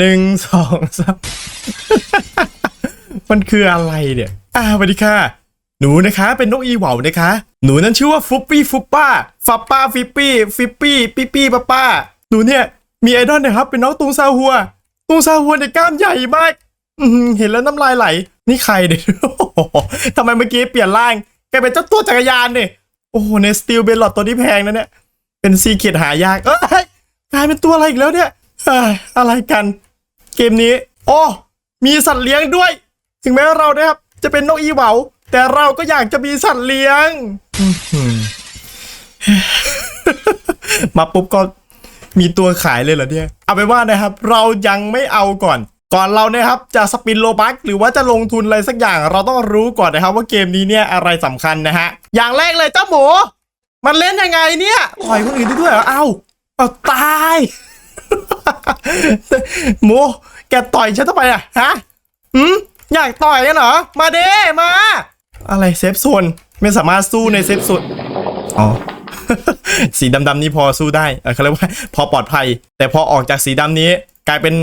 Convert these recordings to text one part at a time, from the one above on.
หนึ่งสองสามมันคืออะไรเนี่ย อ่าสวัสดีค่ะ หนูนะคะเป็นนกอีเหว่านะคะ หนูนั้นชื่อว่าฟุปปี้ฟุปป้าฟับป้าฟิปปี้ฟิปปี้ปี้ปี้ป้าป้า หนูเนี่ยมีไอดอลนะครับ เป็นน้องตุงซาหัว ตุงซาหัวเนี่ยกล้ามใหญ่มากเห็นแล้วน้ำลายไหล นี่ใครเนี่ยทำไมเมื่อกี้เปลี่ยนร่างแกเป็นเจ้าตัวจักรยานเนี่ยโอ้โหในสตีลเบลลอตตัวนี้แพงนะเนี่ย เป็นซีเคียดหายาก เอ้ยกลายเป็นตัวอะไรอีกแล้วเนี่ยอะไรกัน เกมนี้ โอ้มีสัตว์เลี้ยงด้วย ถึงแม้เรานะครับ จะเป็นนกอีเหวาแต่เราก็อยากจะมีสัตว์เลี้ยง มาปุ๊บก็มีตัวขายเลยเหรอเนี่ย เอาไปนว่านะครับ เรายังไม่เอาก่อน ก่อนเรานะครับจะสปินโลบักหรือว่าจะลงทุนอะไรสักอย่าง เราต้องรู้ก่อนนะครับ ว่าเกมนี้เนี่ยอะไรสำคัญนะฮะ อย่างแรกเลยเจ้าหมู มันเล่นยังไงเนี่ยต่อยคนอื่นได้ด้วยเหรอ เอ้าเอาตาย หมูแกต่อยฉันทำไมอะฮะหืมอยากต่อยกันเหรอ มาเด้มา อะไรเซฟโซนไม่สามารถสู้ในเซฟโซนอ๋อสีดำๆนี้พอสู้ได้เออเขาเรียกว่าพอปลอดภัย แต่พอออกจากสีดำนี้ กลายเป็น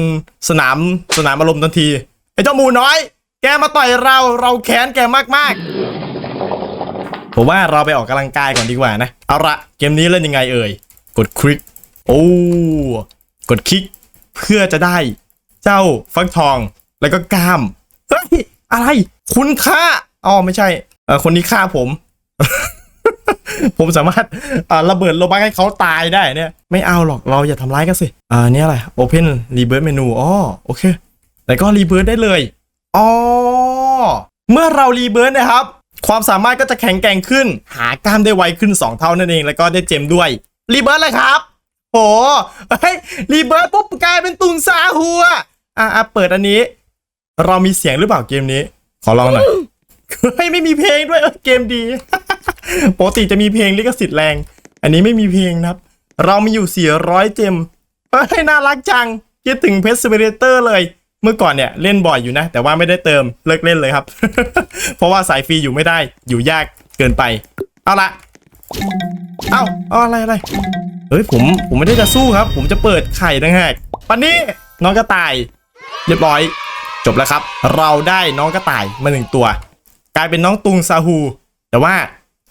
สนามสนามอารมณ์ทันทีไอ้เจ้าหมูน้อย แกมาต่อยเราเราแค้นแกมากๆผมว่าเราไปออกกำลังกายก่อนดีกว่านะ เอาละเกมนี้เล่นยังไงเอ่ย กดคลิก โอ้ กดคลิกเพื่อจะได้เจ้าฟักทองแล้วก็กล้ามเฮ้ยอะไร คุณค่าอ๋อไม่ใช่เออคนนี้ฆ่าผม ผมสามารถอ่าระเบิดโลบักให้เขาตายได้เนี่ย ไม่เอาหรอกเราอย่าทำร้ายกันสิอ่าเนี่ยอะไร Open Rebirth Menu อ๋อโอเค แต่ก็รีเบิร์ได้เลยอ๋อเมื่อเรารีเบิร์นะครับ ความสามารถก็จะแข็งแกร่งขึ้น หากล้ามได้ไวขึ้น 2 เท่านั่นเอง แล้วก็ได้เจมด้วยรีเบิร์เลยครับ โหเฮ้ยรีเบิร์ปุ๊บกลายเป็นตุงซาหัวอะอะเปิดอันนี้ เรามีเสียงหรือเปล่าเกมนี้ ขอลองหน่อยเฮ้ยไม่มีเพลงด้วยเออเกมดีปกติจะมีเพลงลิขสิทธิ์แรง อันนี้ไม่มีเพลงนะครับ เรามีอยู่ 400 เจมเฮ้ยน่ารักจังคิดถึงเพ r สเ r เตอร์เลย เมื่อก่อนเนี่ยเล่นบ่อยอยู่นะ แต่ว่าไม่ได้เติมเลิกเล่นเลยครับ เพราะว่าสายฟรีอยู่ไม่ได้อยู่ยากเกินไป เอาละ เอาเอาอะไรอะไรเฮ้ยผมผมไม่ได้จะสู้ครับ ผมจะเปิดไข่ต่างหากปันนี้น้องกระต่าย เรียบร้อย จบแล้วครับ เราได้น้องกระต่ายมาหนึ่งตัว กลายเป็นน้องตุงซาฮู แต่ว่า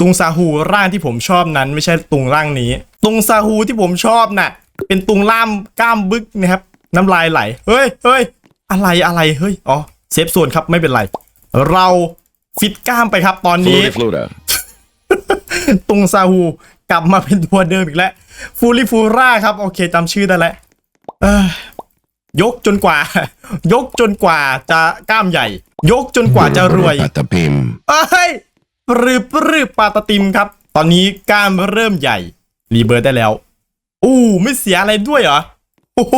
ตุงซาฮูร่างที่ผมชอบนั้น ไม่ใช่ตุงร่างนี้ ตุงซาฮูที่ผมชอบน่ะ เป็นตุงล่ามกล้ามบึกนะครับน้ำลายไหล เฮ้ยเฮ้ยอะไรอะไรเฮ้ยอ๋อเซฟโซนครับไม่เป็นไร เราฟิตกล้ามไปครับตอนนี้ Fluta, Fluta. ตุงซาฮูกลับมาเป็นตัวเดิมอีกแล้วฟูริฟูร่าครับ โอเคจำชื่อได้แล้วเอ้ยยกจนกว่า ยกจนกว่าจะกล้ามใหญ่ ยกจนกว่าจะรวย Patapim. เอ้ยปรืบปรืบปาตะติมครับ ตอนนี้กล้ามเริ่มใหญ่ รีเบิร์ดได้แล้วอู้ไม่เสียอะไรด้วยเหรอโอ้โห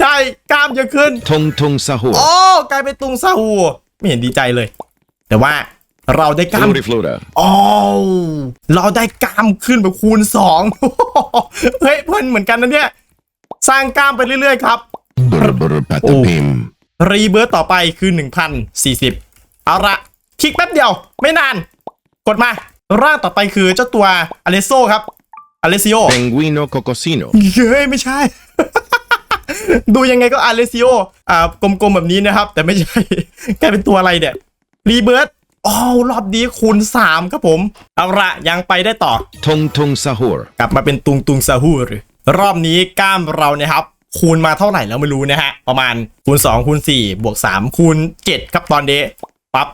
ได้กล้ามเยอะขึ้น Tung Tung Sahur. โอ้กลายเป็นตุงซาฮูไม่เห็นดีใจเลย แต่ว่า เราได้กล้าม Flutie Fluta. อ๋อเราได้กล้ามขึ้นแบบคูณสอง เฮ้ยเพื่อนเหมือนกันนะเนี่ย สร้างกล้ามไปเรื่อยๆครับ Brr Brr Patapim. รีเบิร์ตต่อไปคือ 1040 เอาละคลิกแป๊บเดียว ไม่นาน กดมา ร่างต่อไปคือเจ้าตัวอเลโซครับอเลซิโอ Penguino Cocosino. เฮ้ย ไม่ใช่ ดูยังไงก็อเลซิโออ่ากลมๆแบบนี้นะครับ แต่ไม่ใช่ แกเป็นตัวอะไรเนี่ยรีเบิร์ต อ๋อรอบนี้คูณ3ครับผม เอาละยังไปได้ต่อ Tung Tung Sahur. กลับมาเป็นตุงตุงซาฮูหรือรอบนี้กล้ามเราเนี่ยครับ คูณมาเท่าไหร่แล้วไม่รู้นะฮะ ประมาณคูณ2คูณ4บวก3คูณ7ครับตอนนี้ปั๊บ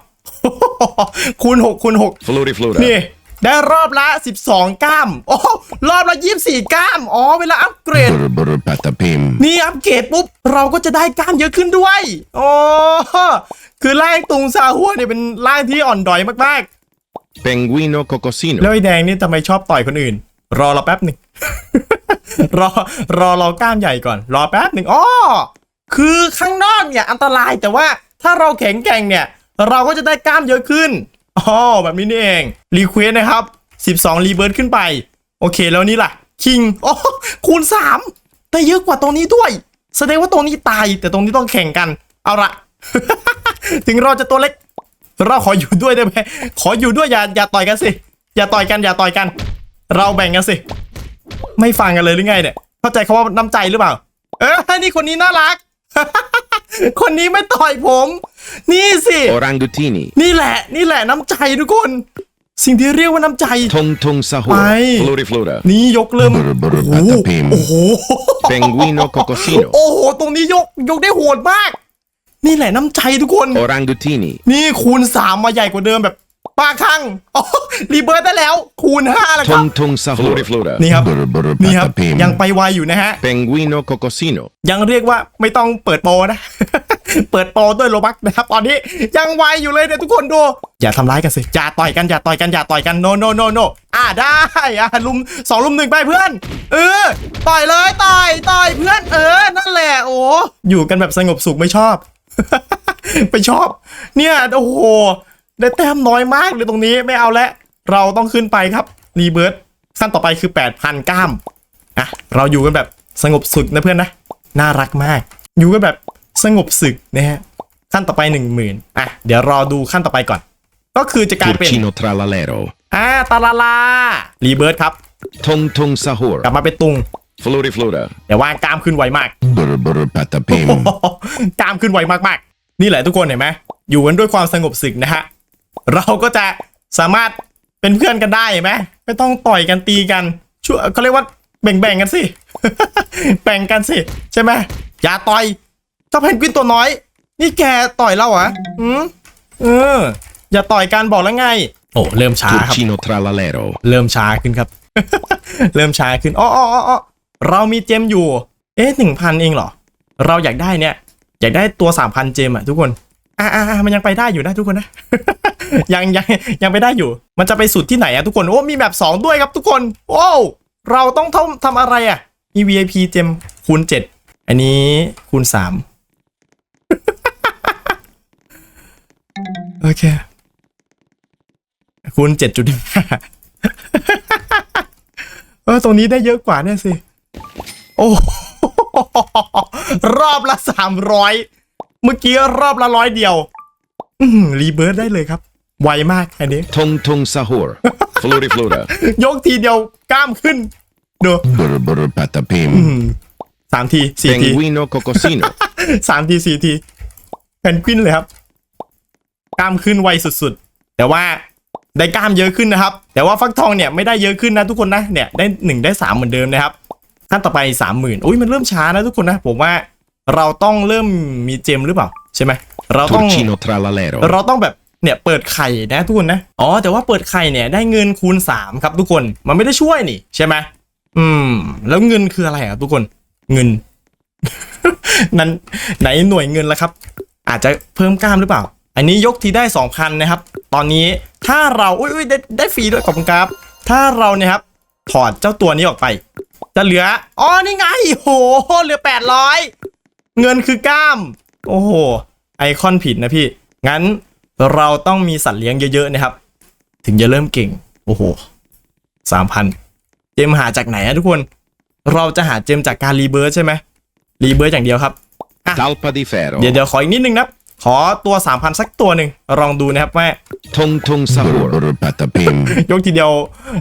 คูณ6คูณ Flutie 6 Fluta. นี่ได้รอบละ 12กล้าม โอ้ รอบละ 24กล้าม อ๋อ เวลาอัปเกรด Brr Brr Patapim. นี่อัปเกรดปุ๊บ เราก็จะได้กล้ามเยอะขึ้นด้วย โอ้ คือร่างตุงซาฮัวเนี่ยเป็นร่างที่อ่อนดอยมากๆ Penguino Cocosino. แล้วไอ้แดงนี่ทำไมชอบต่อยคนอื่น รอเราแป๊บหนึ่ง รอรอเรากล้ามใหญ่ก่อน รอแป๊บหนึ่งอ๋อคือข้างนอกเนี่ยอันตรายแต่ว่าถ้าเราแข็งแกร่งเนี่ย เราก็จะได้กล้ามเยอะขึ้นอ๋อแบบนี้นี่เองรีเควสนะครับ 12รีเบิร์ขึ้นไป โอเคแล้วนี่ล่ะคิงอ๋อคูณ3ได้เยอะกว่าตรงนี้ด้วย แสดงว่าตรงนี้ตายแต่ตรงนี้ต้องแข่งกัน เอาละ ถึงเราจะตัวเล็ก เราขออยู่ด้วยได้ไหมขออยู่ด้วยอย่าอย่าต่อยกันสิ อย่าต่อยกันอย่าต่อยกัน เราแบ่งกันสิ ไม่ฟังกันเลยหรือไงเนี่ย เข้าใจคำว่าน้ำใจหรือเปล่า เออนี่คนนี้น่ารัก คนนี้ไม่ต่อยผม นี่สิ Orangutini. นี่แหละ นี่แหละน้ำใจทุกคน สิ่งที่เรียกว่าน้ำใจ Tung tung sahur. Ay. Floriflora. นี่ยกเริ่ม Brr, brr, โอ้โห patapim. โอ้โห Penguino cocosino. โอ้โห ตรงนี้ยกยกได้โหดมาก นี่แหละน้ำใจทุกคน Orangutini. นี่คูณสามมาใหญ่กว่าเดิมแบบป้าข้างอ๋อรีเบิร์ตได้แล้ว คูณห้าแล้วครับ Tung tung sahur. Floriflora. นี่ครับ Brr, brr, นี่ครับ patapim. ยังไปไวอยู่นะฮะ Penguino cocosino. ยังเรียกว่าไม่ต้องเปิดโปรนะ เปิดโปรด้วยโลบักนะครับ ตอนนี้ยังไวอยู่เลยเนี่ยทุกคนดู อย่าทำร้ายกันสิ อย่าต่อยกัน อย่าต่อยกัน อย่าต่อยกัน โนโนโนโนอ่าได้อะลุมสองลุมหนึ่งไปเพื่อน เออ ต่อยเลย ต่อย ต่อยเพื่อน เออ นั่นแหละ โอ้ อยู่กันแบบสงบสุขไม่ชอบ ไปชอบ เนี่ยโอ้โหได้แต้มน้อยมากเลยตรงนี้ไม่เอาแล้วเราต้องขึ้นไปครับรีเบิร์ตขั้นต่อไปคือ 8,000ก้ามอะเราอยู่กันแบบสงบศึกนะเพื่อนนะน่ารักมาก อยู่กันแบบสงบศึกนะฮะขั้นต่อไปหนึ่งหมื่นอะเดี๋ยวรอดูขั้นต่อไปก่อน ก็คือจะกลายเป็น Turcino tralalero. อ่าตาลาลารีเบิร์ดครับ Tung tung sahur. กลับมาเป็นตุง Floriflora. แต่ว่ากล้ามขึ้นไวมาก Brr, brr, patapim. กล้ามขึ้นไวมากๆ นี่แหละทุกคนเห็นไหมอยู่กันด้วยความสงบศึกนะฮะเราก็จะสามารถเป็นเพื่อนกันได้เห็นไหมไม่ต้องต่อยกันตีกันช่วยเขาเรียกว่าแบ่งๆกันสิแบ่งกันสิใช่ไหมอย่าต่อยเจ้าเพนกวินตัวน้อย นี่แกต่อยเราเหรออืมเอออย่าต่อยกันบอกแล้วไง โอ้เริ่มช้าครับ Turcino tralalero. เริ่มช้าขึ้นครับ เริ่มช้าขึ้นอ๋ออ๋ออ๋ออ๋อ เรามีเจมอยู่ เอ๊ะหนึ่งพันเองเหรอ เราอยากได้เนี่ย อยากได้ตัวสามพันเจมอะทุกคน อ่าอ่ามันยังไปได้อยู่นะทุกคนนะ ยังยังยังไปได้อยู่ มันจะไปสุดที่ไหนอะทุกคน โอ้ มีแบบสองด้วยครับทุกคน โอ้เราต้องทำทำอะไรอะมี VIP เจมคูณเจ็ดอันนี้คูณสามโอเค คูณเจ็ดจุดห้าเออ ตรงนี้ได้เยอะกว่าเนี่ยสิ โอ้โหรอบละสามร้อยเมื่อกี้รอบละร้อยเดียวอืมรีเบิร์ดได้เลยครับ ไวมากอันนี้ Tung tung sahur. Floriflora. ยกทีเดียวกล้ามขึ้นดู Brr, brr, patapim. สามทีสี่ที Penguino cocosino. สามทีสี่ทีแพนกวินเลยครับ กล้ามขึ้นไวสุดๆ แต่ว่าได้กล้ามเยอะขึ้นนะครับ แต่ว่าฟักทองเนี่ยไม่ได้เยอะขึ้นนะทุกคนนะเนี่ยได้หนึ่งได้สามเหมือนเดิมนะครับ ขั้นต่อไปสามหมื่นอุ้ยมันเริ่มช้านะทุกคนนะ ผมว่าเราต้องเริ่มมีเจมหรือเปล่า ใช่ไหมเราต้อง Turcino tralalero. เราต้องแบบเนี่ยเปิดไข่นะทุกคนนะอ๋อแต่ว่าเปิดไข่เนี่ยได้เงินคูณสามครับทุกคนมันไม่ได้ช่วยนี่ใช่ไหมอืม แล้วเงินคืออะไรอะทุกคนเงิน นั้นไหนหน่วยเงินละครับ อาจจะเพิ่มกล้ามหรือเปล่า อันนี้ยกทีได้สองพันนะครับ ตอนนี้ถ้าเราอุ้ยอุ้ยได้ได้ฟรีด้วยขอบคุณครับ ถ้าเราเนี่ยครับ ถอดเจ้าตัวนี้ออกไป จะเหลือ อ๋อ นี่ไง โห เหลือแปดร้อยเงินคือกล้าม โอ้โห ไอคอนผิดนะพี่ งั้นเราต้องมีสัตว์เลี้ยงเยอะๆนะครับ ถึงจะเริ่มเก่ง โอ้โหสามพันเจมหาจากไหนอะทุกคน เราจะหาเจมจากการรีเบิร์ใช่ไหมรีเบิร์อย่างเดียวครับ Talpa di ferro. เดี๋ยวเดี๋ยวขออีกนิดนึงนะครับ ขอตัว 3,000 สักตัวหนึ่งลองดูนะครับว่า Tung tung sahur. Brr, patapim. ยกทีเดียว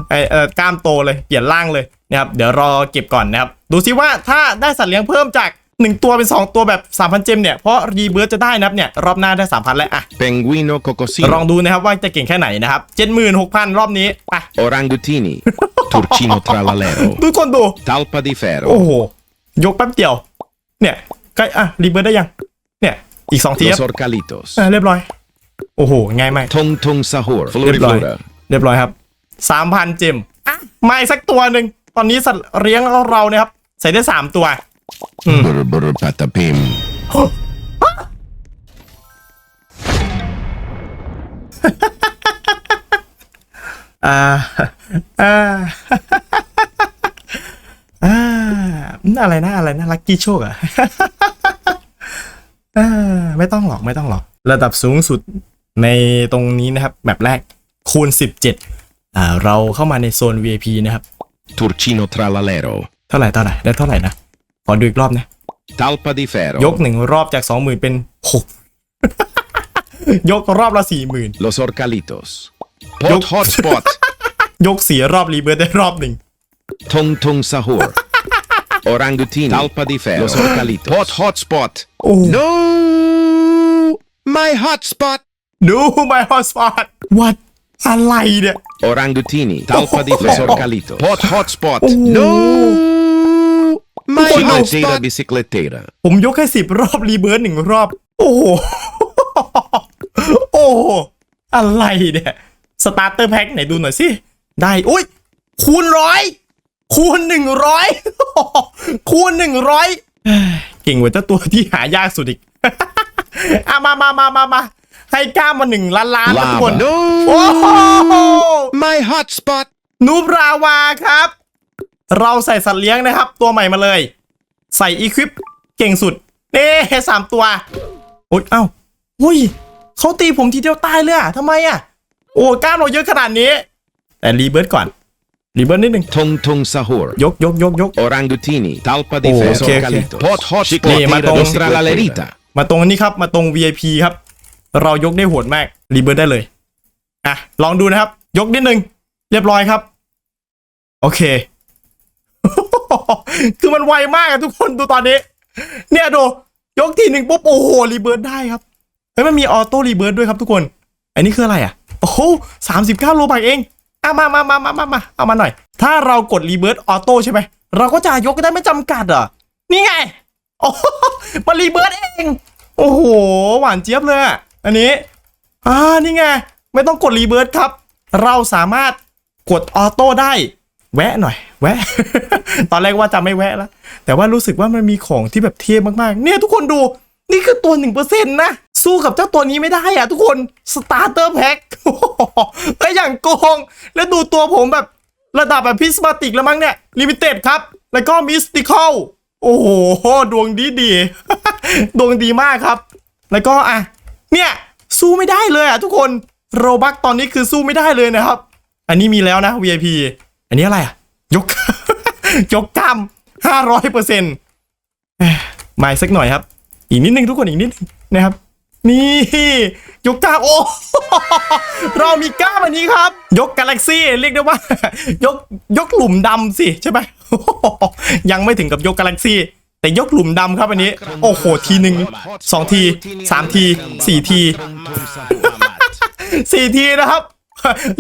ไอเอ่อกล้ามโตเลยเปลี่ยนร่างเลยนะครับเดี๋ยวรอเก็บก่อนนะครับ ดูซิว่าถ้าได้สัตว์เลี้ยงเพิ่มจาก 1 ตัวเป็น 2 ตัวแบบ 3,000 เจมเนี่ย เพราะรีเบิร์จะได้นะครับเนี่ยรอบหน้าได้ 3,000 แล้วอะ Penguino ลอง cocosino. ดูนะครับว่าจะเก่งแค่ไหนนะครับ 76,000 รอบนี้อะ Orangutini. Turcino tralalero. ทุกคนดู Talpa di โอ้ ferro. โหยกแป๊บเดียวเนี่ยใกล้อะรีเบิร์ได้ยังเนี่ย อีก2ทีค Los รับ orcalitos. อะเรียบร้อย โอ้โห ง่ายมาก Tung tung sahur. เรียบร้อย Floriflora. เรียบร้อยครับ3,000เจมอะมาอีกสักตัวหนึ่ง ตอนนี้สัตว์เลี้ยงเราเนี่ยครับ ใส่ได้3ตัว Brr, brr, patapim. อ่า อ่า อ่า อะไรนะ อะไรนะ ลักกี้โชคอะ อ่าไม่ต้องหรอกไม่ต้องหรอก ระดับสูงสุดในตรงนี้นะครับแบบแรกคูณ 17อ่าเราเข้ามาในโซน VIP นะครับ Turcino tralalero. เท่าไหร่เท่าไหร่ได้เท่าไหร่นะ ขอดูอีกรอบนะ Talpa di ferro. ยกหนึ่งรอบจาก 20,000 เป็น 6 ยกรอบละ 40,000 Los orcalitos. Yo- Pot hotspot. ยกสี่รอบรีเบิร์ได้รอบหนึ่ง Tung tung sahur. Orangutini. Talpa di ferro. Los Orcalitos. Hot hotspot. โอ้ No! My hotspot. ดู my hotspot what อะไรเนี่ย Orangutini. Talpa di ferro. Los Orcalitos. Hot hotspot. Oh. No! My Oh, no. hotspot. bicicletera. ผมยกแค่สิบรอบรีเบิร์หนึ่งรอบ โอ้โห โอ้โห อะไรเนี่ย สตาร์เตอร์แพ็คไหนดูหน่อยสิ ได้ อุ้ยคูณร้อย คูณหนึ่งร้อยคูณหนึ่งร้อยเก่งกว่าเจ้าตัวที่หายากสุดอีกอะมามามามามาให้กล้ามมาหนึ่งล้านล้านนะทุกคน Lava. โอ้โห No! My hotspot. นูบราวาครับ เราใส่สัตว์เลี้ยงนะครับ ตัวใหม่มาเลย ใส่อีควิปเก่งสุดเน่สามตัวโอ๊ยเอ้าหุ้ยเขาตีผมทีเดียวตายเลยอะทำไมอะโอ้กล้ามเราเยอะขนาดนี้ แต่รีเบิร์ดก่อน รีเบิร์ดนิดนึง Tung tung sahur. ยกยกยกยก Orangutini. Talpa di Oh, ferro. okay, okay. Orcalitos. Hot hotspot. Ni, matong- Nostra la lerita. มาตรงนี้ครับ มาตรง VIP ครับ เรายกได้โหดมาก รีเบิร์ดได้เลย อะ ลองดูนะครับ ยกนิดนึงเรียบร้อยครับ โอเค คือมันไวมากอะทุกคนดูตอนนี้ เนี่ยดู ยกทีหนึ่งปุ๊บ โอ้โห รีเบิร์ดได้ครับ เฮ้ย มันมีออโต้รีเบิร์ดด้วยครับทุกคน อันนี้คืออะไรอะโอ้โหสามสิบเก้าโลบักเอง อะมามามามามามาเอามาหน่อย ถ้าเรากดรีเบิร์ดออโต้ใช่ไหม เราก็จะยกได้ไม่จำกัดเหรอนี่ไง โอ้โหมารีเบิร์ดเอง โอ้โห หวานเจี๊ยบเลยอะอันนี้ อ่า นี่ไง ไม่ต้องกดรีเบิร์ดครับ เราสามารถกดออโต้ได้ แวะหน่อย แวะ ตอนแรกว่าจะไม่แวะแล้ว แต่ว่ารู้สึกว่ามันมีของที่แบบเท่มากๆ เนี่ยทุกคนดู นี่คือตัวหนึ่งเปอร์เซ็นต์นะ สู้กับเจ้าตัวนี้ไม่ได้อะทุกคนสตาร์เตอร์แพ็คไอ้ยอย่างโกง แล้วดูตัวผมแบบระดับแบบพิสมาติกแล้วมั้งเนี่ยลิมิเต็ดครับ แล้วก็มิสติคอลโอ้โห ดวงดีดี ดวงดีมากครับ แล้วก็อะ เนี่ย สู้ไม่ได้เลยอะทุกคนโรบักตอนนี้คือสู้ไม่ได้เลยนะครับ อันนี้มีแล้วนะ VIP อันนี้อะไรอะ ยก ยกกล้ามห้าร้อยเปอร์เซ็นต์มาสักหน่อยครับ อีกนิดนึงทุกคนอีกนิดนึงนะครับ นี่ยกกล้ามโอ้ เรามีกล้ามอันนี้ครับ ยกกาแล็กซี่เรียกได้ว่า ยกยกหลุมดำสิใช่ไหมยังไม่ถึงกับยกกาแล็กซี่ แต่ยกหลุมดำครับอันนี้ โอ้โหทีหนึ่งสองทีสามทีสี่ทีสี่ทีนะครับ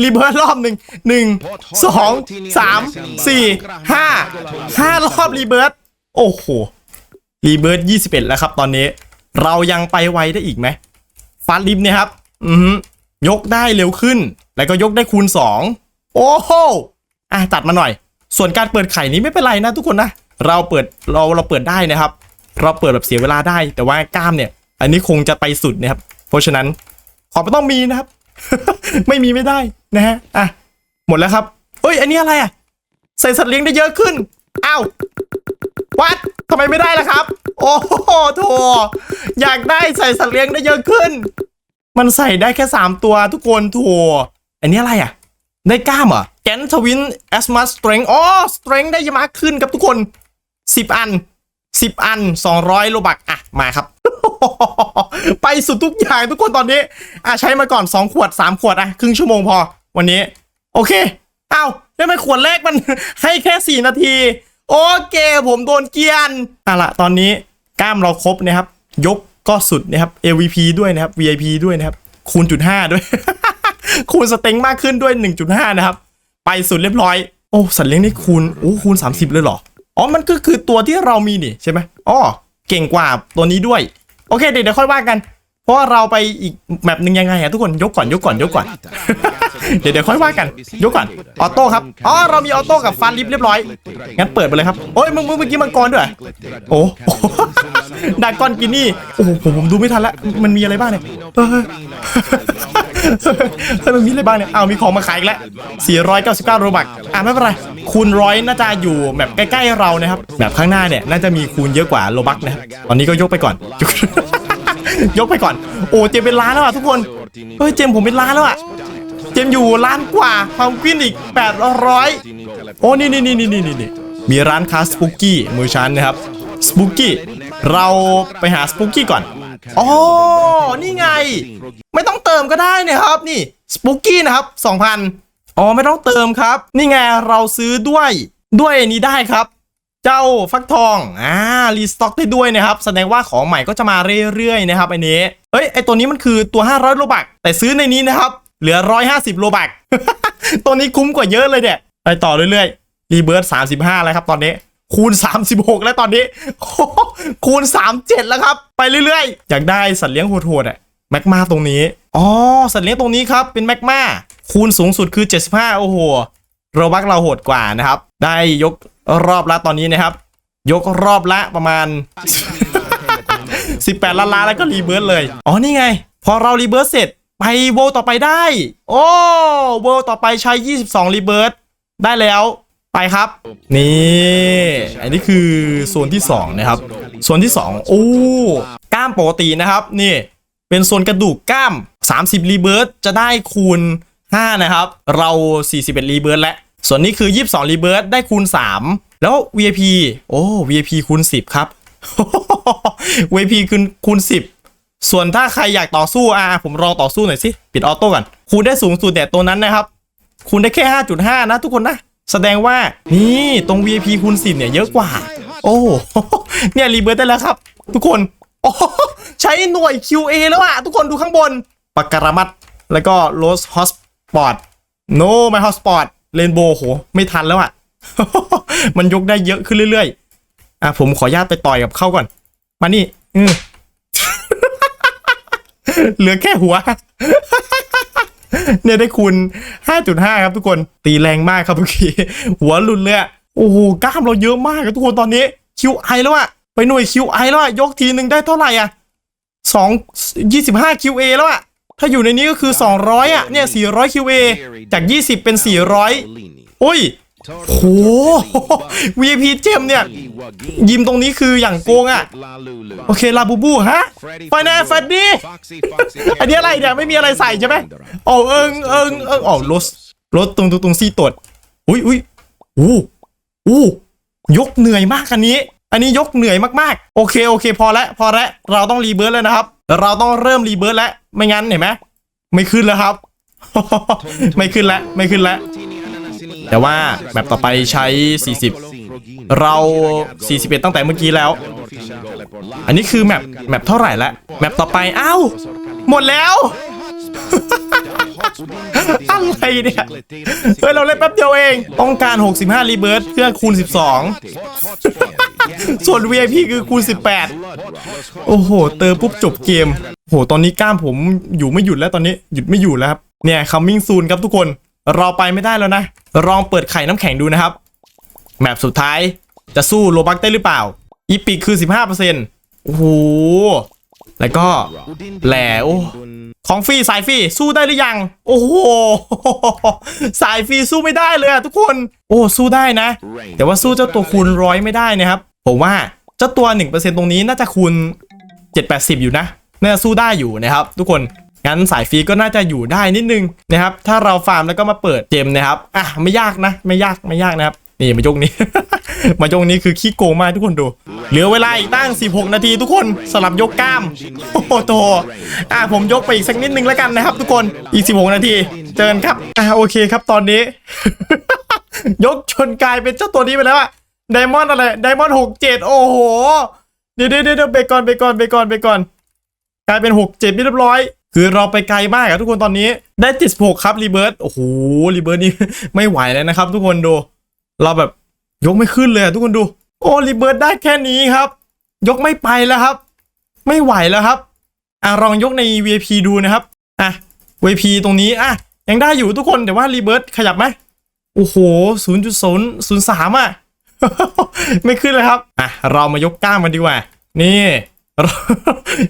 รีเบิร์รอบหนึ่งหนึ่งสองสามสี่ห้าห้ารอบรีเบิร์โอ้โหรีเบิร์ยี่สิบเอ็ดแล้วครับตอนนี้ เรายังไปไวได้อีกไหมฟาดลิฟต์เนี่ยครับ อือหือยกได้เร็วขึ้น แล้วก็ยกได้คูณสองโอ้โหอะจัดมาหน่อย ส่วนการเปิดไข่นี้ไม่เป็นไรนะทุกคนนะ เราเปิดเราเราเปิดได้นะครับ เราเปิดแบบเสียเวลาได้ แต่ว่ากล้ามเนี่ย อันนี้คงจะไปสุดนะครับ เพราะฉะนั้นขอไม่ต้องมีนะครับ ไม่มีไม่ได้นะฮะอะหมดแล้วครับเอ้ย อันนี้อะไรอะ ใส่สัตว์เลี้ยงได้เยอะขึ้นอ้าววัดทำไมไม่ได้ล่ะครับ โอ้โหโถอยากได้ใส่สัตว์เลี้ยงได้เยอะขึ้น มันใส่ได้แค่สามตัวทุกคนโถอันนี้อะไรอะ ได้กล้ามเหรอแกนทวินแอสมาสเตรงอ๋อสเตรงได้ยมากขึ้นครับทุกคนสิบอันสิบอันสองร้อยโลบักอะ มาครับ ไปสุดทุกอย่างทุกคนตอนนี้ อะใช้มาก่อน 2 ขวด 3 ขวดอะ ครึ่งชั่วโมงพอ วันนี้ โอเค เอาได้ไหมขวดแรกมันให้แค่ 4 นาที โอเค ผมโดนเกียนอะละตอนนี้ กล้ามเราครบนะครับ ยกก็สุดนะครับ AVP ด้วยนะครับ VIP ด้วยนะครับ คูณจุดห้าด้วย คูณสเต็งมากขึ้นด้วย 1.5 นะครับ ไปสุดเรียบร้อย โอ้สัตว์เลี้ยงนี่คูณโอ้คูณ 30 เลยเหรอ อ๋อ มันก็คือตัวที่เรามีนี่ใช่ไหมอ๋อ เก่งกว่าตัวนี้ด้วย โอเค เดี๋ยวเดี๋ยวค่อยว่ากัน เพราะว่าเราไปอีกแมปหนึ่งยังไงอะทุกคนยกก่อนยกก่อนยกก่อน เดี๋ยวเดี๋ยวค่อยว่ากัน ยกก่อน ออโต้ครับ อ๋อ เรามีออโต้กับฟันลิฟต์เรียบร้อย งั้นเปิดไปเลยครับ โอ้ยมึงมึงเมื่อกี้มังกรด้วย โอ้ดากอนกินนี่ โอ้โหผมผมดูไม่ทันแล้วมันมีอะไรบ้างเนี่ยเออเฮ้ยมันมีอะไรบ้างเนี่ย เอามีของมาขายอีกแล้ว 499 โรบักอะไม่เป็นไร คูณร้อยน่าจะอยู่แบบใกล้ๆเรานะครับ แบบข้างหน้าเนี่ยน่าจะมีคูณเยอะกว่าโลบักนะครับ ตอนนี้ก็ยกไปก่อน ยกไปก่อน โอ้เจมเป็นล้านแล้วอะทุกคน เฮ้ยเจมผมเป็นล้านแล้วอะ เจมอยู่ล้านกว่าความกินอีก 800 โอ้นี่นี่นี่นี่นี่นี่มีร้านค้าสปุกกี้มือชั้นนะครับสปุกกี้เราไปหาสปุกกี้ก่อนอ๋อนี่ไง ไม่ต้องเติมก็ได้เนะครับนี่สปุกกี้นะครับ 2,000 อ๋อไม่ต้องเติมครับ นี่ไงเราซื้อด้วยด้วยนนี้ได้ครับ เจ้าฟักทองอ่ารีสต็อกได้ด้วยนะครับ แสดงว่าของใหม่ก็จะมาเรื่อยๆนะครับอันนี้เอ้ยไอตัวนี้มันคือตัว 500โลบักแต่ซื้อในนี้นะครับ เหลือ 150 โลบักตัวนี้คุ้มกว่าเยอะเลยเนี่ย ไปต่อเรื่อยๆ รีเบิร์ต35 แล้วครับตอนนี้ คูณ 36 แล้วตอนนี้ คูณ 37 แล้วครับ ไปเรื่อยๆ อยากได้สัตว์เลี้ยงโหดๆอะแมกมาตรงนี้ อ๋อ สัตว์เลี้ยงตรงนี้ครับ เป็นแมกมาคูณสูงสุดคือ 75 โอ้โหโรบักเราโหดกว่านะครับ ได้ยกรอบละตอนนี้นะครับ ยกรอบละประมาณ 18 ล้านล้านแล้วก็รีเบิร์ตเลย อ๋อ นี่ไง พอเรารีเบิร์ตเสร็จ ไปโวต่อไปได้ โอ้โวต่อไปใช้ 22 รีเบิร์ตได้แล้วไปครับ นี่อันนี้คือโซนที่ 2 นะครับส่วนที่ 2 โอ้กล้ามปกตินะครับ นี่ เป็นส่วนกระดูกกล้าม 30 รีเบิร์ตจะได้คูณ 5 นะครับ เรา 41 รีเบิร์ตแล้วส่วนนี้คือ 22 รีเบิร์ตได้คูณ 3 แล้ว VIP โอ้ VIP คูณ 10 ครับ VIP คูณคูณ10 ส่วนถ้าใครอยากต่อสู้อะผมลองต่อสู้หน่อยสิปิดออโต้ก่อนคูณได้สูงสุดแต่ตัวนั้นนะครับ คูณได้แค่ 5.5 นะทุกคนนะ แสดงว่านี่ตรง VIP คูณ10เนี่ยเยอะกว่า โอ้เนี่ยรีเบิร์ตได้แล้วครับ ทุกคนโอ้ใช้หน่วย QA แล้วอะทุกคนดูข้างบนปากการามัดแล้วก็โรสฮอสปอร์ตโนไม่ฮอสปอร์ตเรนโบว์โห ไม่ทันแล้วอะมันยกได้เยอะขึ้นเรื่อยๆอะผมขออนุญาตไปต่อยกับเข้าก่อน มานี่อื เหลือแค่หัว เนี่ยได้คูณ5.5 ครับทุกคน ตีแรงมากครับเมื่อกี้ หัวหลุดเลยอโอ้โห กล้ามเราเยอะมากครับทุกคนตอนนี้ QI แล้วอะไปหน่วย QI แล้วอะยกทีหนึ่งได้เท่าไหร่อะสองยี่สิบห้า QA แล้วอะถ้าอยู่ในนี้ก็คือ 200อะเนี่ย 400 QA จาก 20 เป็น 400โอ้ย โห VIP เจมเนี่ย ยิมตรงนี้คืออย่างโกงอะโอเค ลาบูบูฮะไฟแนนซ์แฟดดี้อันนี้อะไรเนี่ย ไม่มีอะไรใส่ใช่ไหมโอ้เอิงเอิงเอิงอ๋อรถรถตรงตรงตรงซี่ตรวจอุ้ยอุ้ยอู้อู้ยกเหนื่อยมากอันนี้ อันนี้ยกเหนื่อยมากๆ โอเคโอเค พอแล้วพอแล้วเราต้องรีเบิร์ตแล้วนะครับ เราต้องเริ่มรีเบิร์ตแล้ว ไม่งั้นเห็นไหมไม่ขึ้นแล้วครับ ไม่ขึ้นแล้วไม่ขึ้นแล้ว แต่ว่าแบบต่อไปใช้ 40 เรา 41 ตั้งแต่เมื่อกี้แล้ว อันนี้คือแมปแมปเท่าไหร่ละแมปต่อไปอ้าวหมดแล้ว อะไรเนี่ยเฮ้ยเราเล่นแป๊บเดียวเอง ต้องการ 65 รีเบิร์ตเพื่อคูณ 12 ส่วน VIP คือคูณ 18 โอ้โห เติมปุ๊บจบเกมโอ้โหตอนนี้กล้ามผมอยู่ไม่หยุดแล้วตอนนี้หยุดไม่อยู่แล้วครับเนี่ย coming soon ครับทุกคน เราไปไม่ได้แล้วนะ ลองเปิดไข่น้ำแข็งดูนะครับ แมปสุดท้ายจะสู้โลบักได้หรือเปล่า อีปิกคือ 15%โอ้โห แล้วก็แหล่ของฟรีสายฟรีสู้ได้หรือยัง โอ้โห สายฟรีสู้ไม่ได้เลยอะทุกคน โอ้สู้ได้นะ แต่ว่าสู้เจ้าตัวคูณร้อยไม่ได้นะครับ ผมว่าเจ้าตัว 1%ตรงนี้น่าจะคูณ780 อยู่นะ น่าจะสู้ได้อยู่นะครับ ทุกคน งั้นสายฟรีก็น่าจะอยู่ได้นิดนึงนะครับ ถ้าเราฟาร์มแล้วก็มาเปิดเจมนะครับอะไม่ยากนะ ไม่ยากไม่ยากนะครับนี่มายกนี้ มายกนี้คือขี้โกงมากทุกคนดู เหลือเวลาอีกตั้ง 16 นาทีทุกคนสลับยกกล้ามโอ้โหโตอะผมยกไปอีกสักนิดนึงแล้วกันนะครับ ทุกคนอีก 16 นาที เจอกันครับอะโอเคครับตอนนี้ ยกชนกลายเป็นเจ้าตัวนี้ไปแล้วอะไดมอนด์อะไรไดมอนด์หกเจ็ดโอ้โห เดี๋ยวเดี๋ยวเดี๋ยวไปก่อนไปก่อนไปก่อนไปก่อนกลายเป็นหกเจ็ดเรียบร้อย คือเราไปไกลมากอะทุกคนตอนนี้ได้เจ็ดหกครับรีเบิร์ตโอ้โหรีเบิร์ตนี่ไม่ไหวแล้วนะครับ ทุกคนดู เราแบบยกไม่ขึ้นเลยทุกคนดู โอ้รีเบิร์ตได้แค่นี้ครับ ยกไม่ไปแล้วครับ ไม่ไหวแล้วครับอะลองยกใน VIP ดูนะครับอะ VIP ตรงนี้อะยังได้อยู่ทุกคนแต่ว่ารีเบิร์ตขยับไหมโอ้โห0.003อะไม่ขึ้นเลยครับอะเรามายกกล้ามมันดีกว่า นี่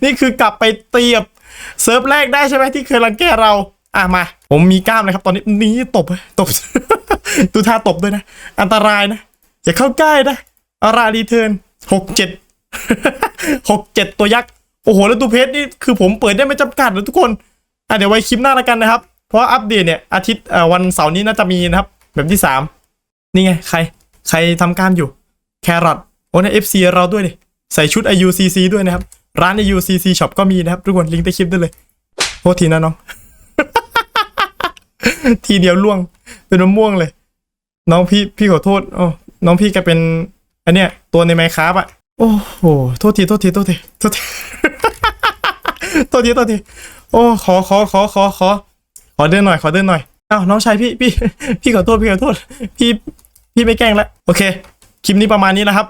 นี่คือกลับไปเตียบ เซิร์ฟแรกได้ใช่ไหมที่เคยรังแกเรา อะมา ผมมีกล้ามเลยครับ ตอนนี้นี่ตบตบดูท่าตบด้วยนะ อันตรายนะ อย่าเข้าใกล้นะอารารีเทิร์นหกเจ็ดหกเจ็ดตัวยักษ์ โอ้โห แล้วตูเพจนี่คือผมเปิดได้ไม่จำกัดเลยทุกคน อะเดี๋ยวไว้คลิปหน้าละกันนะครับ เพราะอัปเดตเนี่ยอาทิตย์วันเสาร์นี้น่าจะมีนะครับ แบบที่สามนี่ไง ใคร ใครทำการอยู่ แครอทโอ้ใน FC เราด้วยดิใส่ชุด IUCC ด้วยนะครับ ร้าน IUCC Shop ก็มีนะครับ ทุกคนลิงก์ใต้คลิปได้เลยโทษทีนะน้อง ทีเดียวล่วงเป็นมะม่วงเลย น้องพี่พี่ขอโทษอ๋อน้องพี่แกเป็นอันเนี้ย ตัวในไมค์ครับอะ โอ้โหโทษทีโทษทีโทษทีโทษทีโทษทีโทษทีโอ้ขอขอขอขอขอขอเดินหน่อยขอเดินหน่อยอ้าวน้องชายพี่พี่พี่ขอโทษพี่ขอโทษ พี่พี่ไม่แกล้งแล้วโอเค คลิปนี้ประมาณนี้นะครับ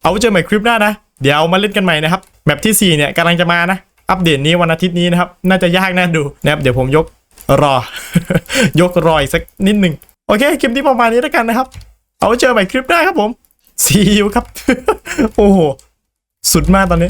เอาไว้เจอใหม่คลิปหน้านะ เดี๋ยวมาเล่นกันใหม่นะครับแบบที่ 4 เนี่ยกำลังจะมานะ อัปเดตนี้วันอาทิตย์นี้นะครับ น่าจะยากน่าดูนะครับเดี๋ยวผมยกรอ ยกรออีกสักนิดหนึ่งโอเคคลิปนี้ประมาณนี้แล้วกันนะครับ เอาไว้เจอใหม่คลิปหน้าครับผมซีอิ๊วครับ โอ้โหสุดมากตอนนี้